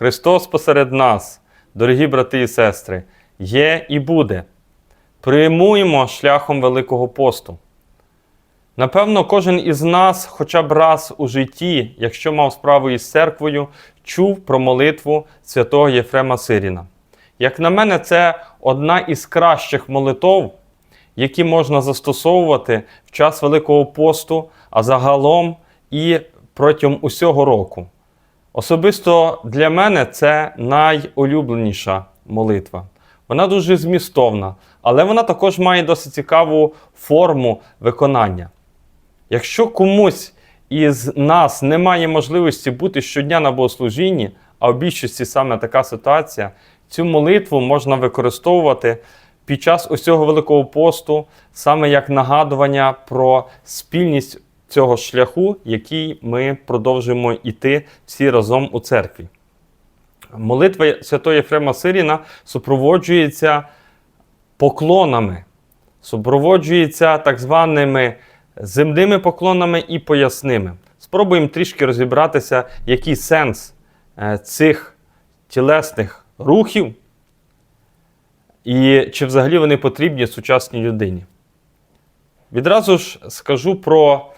Христос посеред нас, дорогі брати і сестри, є і буде. Приймуємо шляхом Великого посту. Напевно, кожен із нас хоча б раз у житті, якщо мав справу із церквою, чув про молитву святого Єфрема Сиріна. Як на мене, це одна із кращих молитов, які можна застосовувати в час Великого посту, а загалом і протягом усього року. Особисто для мене це найулюбленіша молитва. Вона дуже змістовна, але вона також має досить цікаву форму виконання. Якщо комусь із нас немає можливості бути щодня на богослужінні, а в більшості саме така ситуація, цю молитву можна використовувати під час усього Великого посту, саме як нагадування про спільність цього шляху, який ми продовжуємо йти всі разом у церкві. Молитва Святого Єфрема Сиріна супроводжується поклонами, супроводжується так званими земними поклонами і поясними. Спробуємо трішки розібратися, який сенс е, цих тілесних рухів, і чи взагалі вони потрібні сучасній людині. Відразу ж скажу про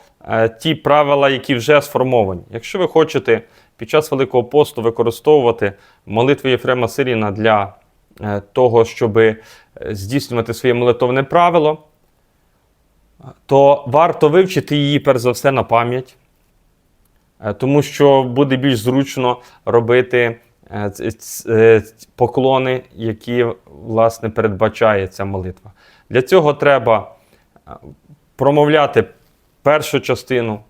ті правила, які вже сформовані. Якщо ви хочете під час Великого посту використовувати молитву Єфрема Сиріна для е, того, щоб здійснювати своє молитовне правило, то варто вивчити її перш за все на пам'ять, е, тому що буде більш зручно робити е, е, поклони, які власне передбачає ця молитва. Для цього треба е, промовляти першу частину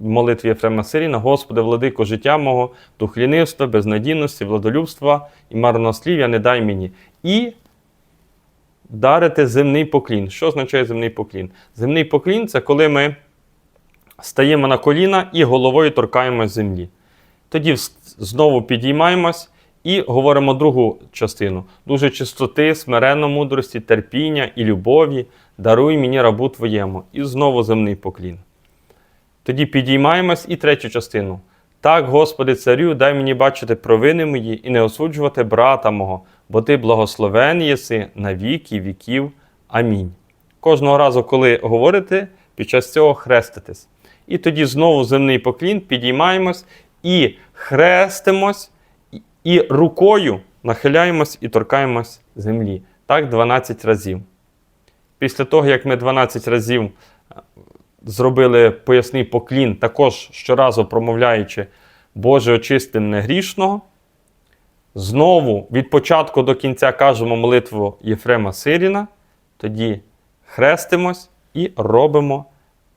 молитви Єфрема Сиріна, Господи, владико життя мого, тухлінивства, безнадійності, владолюбства і марнослів'я не дай мені. І дарити земний поклін. Що означає земний поклін? Земний поклін це коли ми стаємо на коліна і головою торкаємось землі. Тоді знову підіймаємось і говоримо другу частину. Дуже чистоти, смиренно мудрості, терпіння і любові, даруй мені рабу твоєму. І знову земний поклін. Тоді підіймаємось і третю частину. Так, Господи, царю, дай мені бачити провини мої і не осуджувати брата мого, бо ти благословен єси на віки віків. Амінь. Кожного разу, коли говорите, під час цього хреститесь. І тоді знову земний поклін, підіймаємось і хрестимось, і- рукою нахиляємось і торкаємось землі. Так 12 разів. Після того, як ми 12 разів е, зробили поясний поклін, також щоразу промовляючи Боже очисти мене грішного. Знову від початку до кінця кажемо молитву Єфрема Сиріна, тоді хрестимось і робимо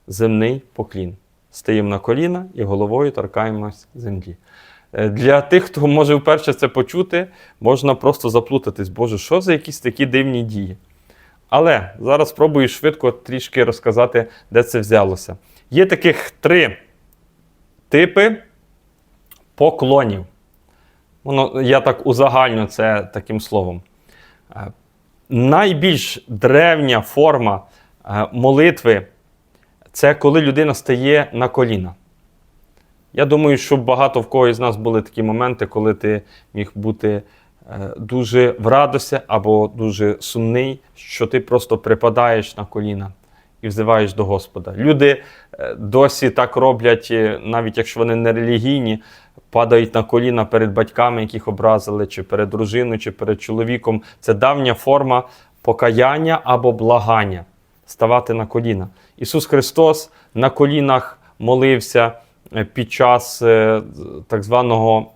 земний поклін. Стаємо на коліна і головою торкаємось землі. Е, Для тих, хто може вперше це почути, можна просто заплутатись, Боже, що за якісь такі дивні дії. Але зараз спробую швидко трішки розказати, де це взялося. Є таких три типи поклонів. Воно, я так узагальню це таким словом. Е, Найбільш древня форма е, молитви це коли людина стає на коліна. Я думаю, що багато в кого із нас були такі моменти, коли ти міг бути дуже в радості або дуже сумний, що ти просто припадаєш на коліна і взиваєш до Господа. Люди е, досі так роблять, е, навіть якщо вони не релігійні, падають на коліна перед батьками, яких образили, чи перед дружиною, чи перед чоловіком. Це давня форма покаяння або благання ставати на коліна. Ісус Христос на колінах молився е, під час е, так званого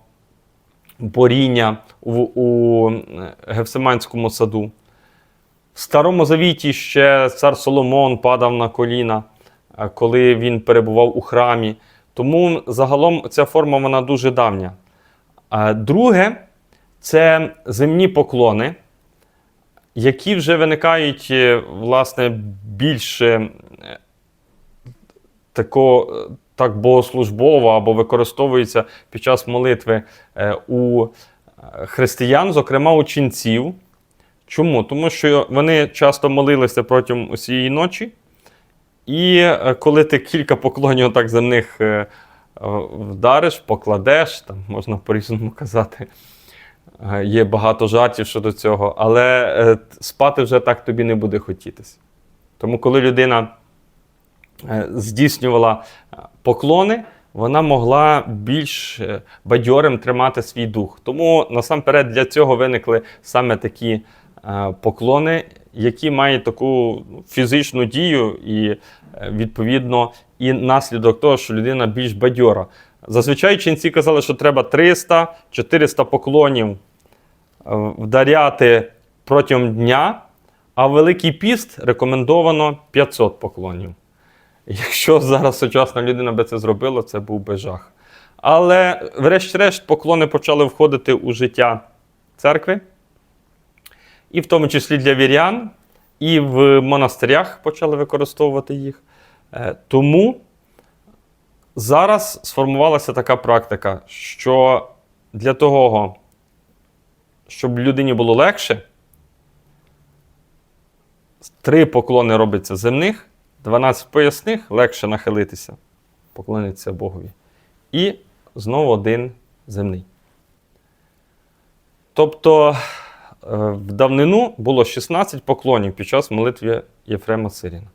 боріння у, у е, Гефсиманському саду. В Старому Завіті ще цар Соломон падав на коліна, е, коли він перебував у храмі. Тому загалом ця форма вона дуже давня. А Друге це земні поклони, які вже виникають е, власне більш е, тако, е, так богослужбово або використовуються під час молитви е, у е, християн, зокрема у ченців. Чому? Тому що вони часто молилися протягом усієї ночі, і е, коли ти кілька поклонів так них вдариш, покладеш, там можна по-різному казати. Є багато жартів щодо цього, але спати вже так тобі не буде хотітися. Тому, коли людина здійснювала поклони, вона могла більш е, бадьорим тримати свій дух. Тому насамперед для цього виникли саме такі е, поклони, які мають таку ну, фізичну дію і, е, відповідно, і наслідок того, що людина більш бадьора. Зазвичай ченці казали, що треба 300-400 поклонів вдаряти протягом дня, а Великий піст рекомендовано 500 поклонів. Якщо зараз сучасна людина би це зробила, це був би жах. Але, врешті-решт, поклони почали входити у життя церкви, і в тому числі для вірян, і в монастирях почали використовувати їх. Е, Тому зараз сформувалася така практика, що для того, щоб людині було легше, три поклони робиться земних, 12 поясних, легше нахилитися, поклонитися Богові. І знову один земний. Тобто е, в давнину було 16 поклонів під час молитви Єфрема Сиріна.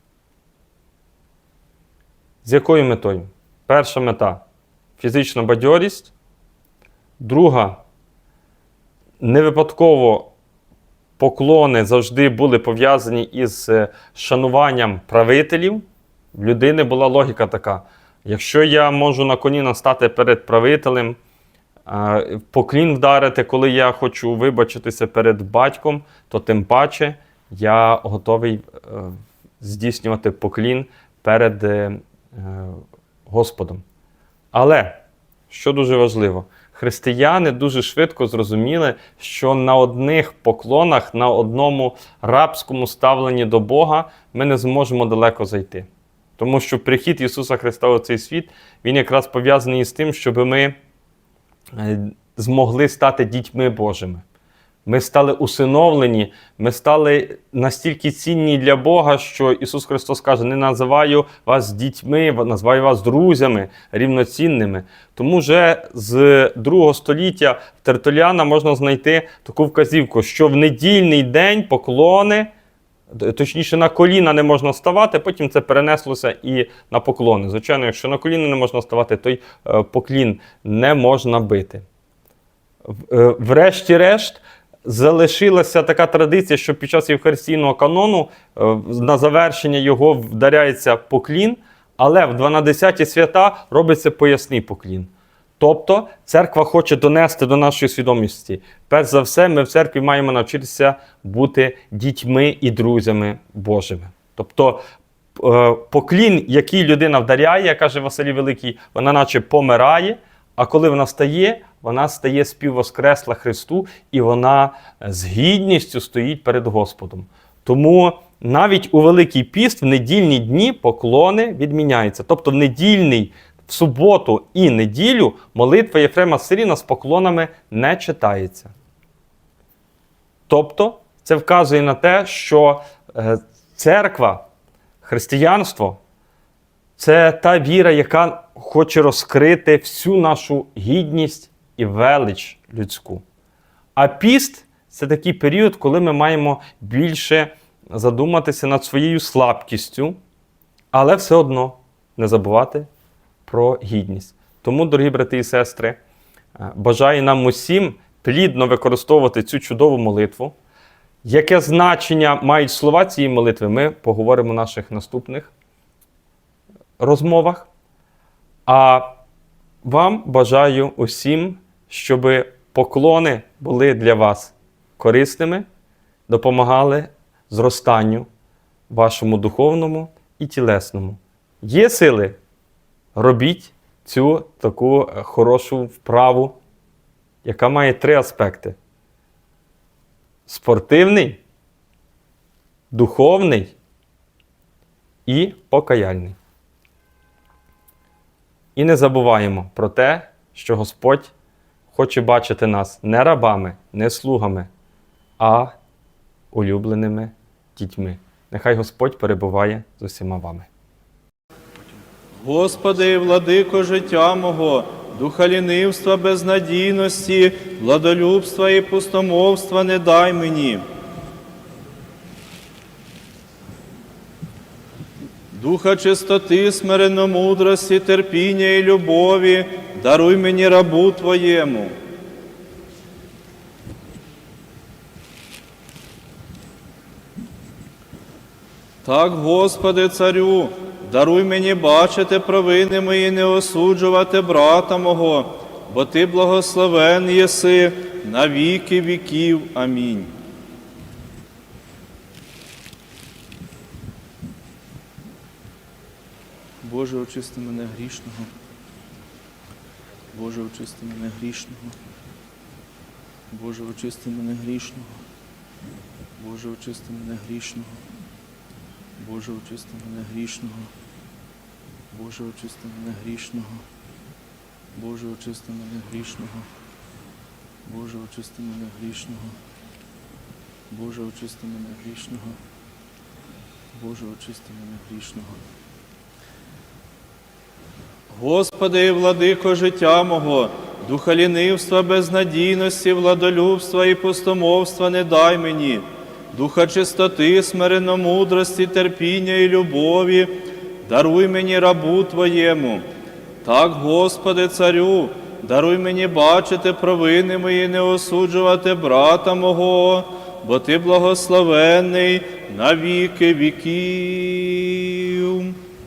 З якою метою? Перша мета фізична бадьорість. Друга не випадково поклони завжди були пов'язані із е, шануванням правителів. В людини була логіка така: якщо я можу на коні настати перед правителем, поклін вдарити, коли я хочу вибачитися перед батьком, то тим паче я готовий е, здійснювати поклін перед е, Господом. Але, що дуже важливо, християни дуже швидко зрозуміли, що на одних поклонах, на одному рабському ставленні до Бога ми не зможемо далеко зайти. Тому що прихід Ісуса Христа у цей світ, Він якраз пов'язаний з тим, щоб ми е, змогли стати дітьми Божими. Ми стали усиновлені, ми стали настільки цінні для Бога, що Ісус Христос каже: не називаю вас дітьми, називаю вас друзями, рівноцінними. Тому вже з другого століття в Тертуляна можна знайти таку вказівку, що в недільний день поклони, точніше, на коліна не можна ставати, потім це перенеслося і на поклони. Звичайно, якщо на коліна не можна ставати, то й е, поклін не можна бити. Е, Врешті-решт, залишилася така традиція, що під час Євхаристійного канону е, на завершення його вдаряється поклін, але в 12 свята робиться поясний поклін. Тобто церква хоче донести до нашої свідомості. Перш за все, ми в церкві маємо навчитися бути дітьми і друзями Божими. Тобто е, поклін, який людина вдаряє, каже Василій Великий, вона наче помирає, а коли вона стає, вона стає співвоскресла Христу, і вона з гідністю стоїть перед Господом. Тому навіть у Великий піст в недільні дні поклони відміняються. Тобто в недільний, в суботу і неділю молитва Єфрема Сиріна з поклонами не читається. Тобто, це вказує на те, що е, церква, християнство це та віра, яка хоче розкрити всю нашу гідність і велич людську. А піст це такий період, коли ми маємо більше задуматися над своєю слабкістю, але все одно не забувати про гідність. Тому, дорогі брати і сестри, е, бажаю нам усім плідно використовувати цю чудову молитву. Яке значення мають слова цієї молитви, ми поговоримо в наших наступних розмовах. А вам бажаю усім, щоб поклони були для вас корисними, допомагали зростанню вашому духовному і тілесному. Є сили, робіть цю таку е, хорошу вправу, яка має три аспекти: спортивний, духовний і покаяльний. І не забуваємо про те, що Господь хоче бачити нас не рабами, не слугами, а улюбленими дітьми. Нехай Господь перебуває з усіма вами. Господи, владико життя мого, духа лінивства, безнадійності, владолюбства і пустомовства не дай мені. Духа чистоти, смиренномудрості, терпіння і любові, даруй мені рабу Твоєму. Так, Господи, царю, даруй мені бачити провини мої, не осуджувати брата мого, бо Ти благословен єси на віки віків. Амінь. Боже, очисти мене грішного. Боже, очисти мене грішного. Боже, очисти мене грішного. Боже, очисти мене грішного. Боже, очисти мене грішного. Боже, очисти мене грішного. Боже, очисти мене грішного. Боже, очисти мене грішного. Боже, очисти мене грішного. Боже, очисти мене грішного. Господи, владико життя мого, духа лінивства, безнадійності, владолюбства і пустомовства не дай мені, духа чистоти, смиренномудрості, терпіння і любові, даруй мені рабу Твоєму. Так, Господи, царю, даруй мені бачити провини мої, не осуджувати брата мого, бо Ти благословенний на віки віків.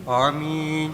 Амінь.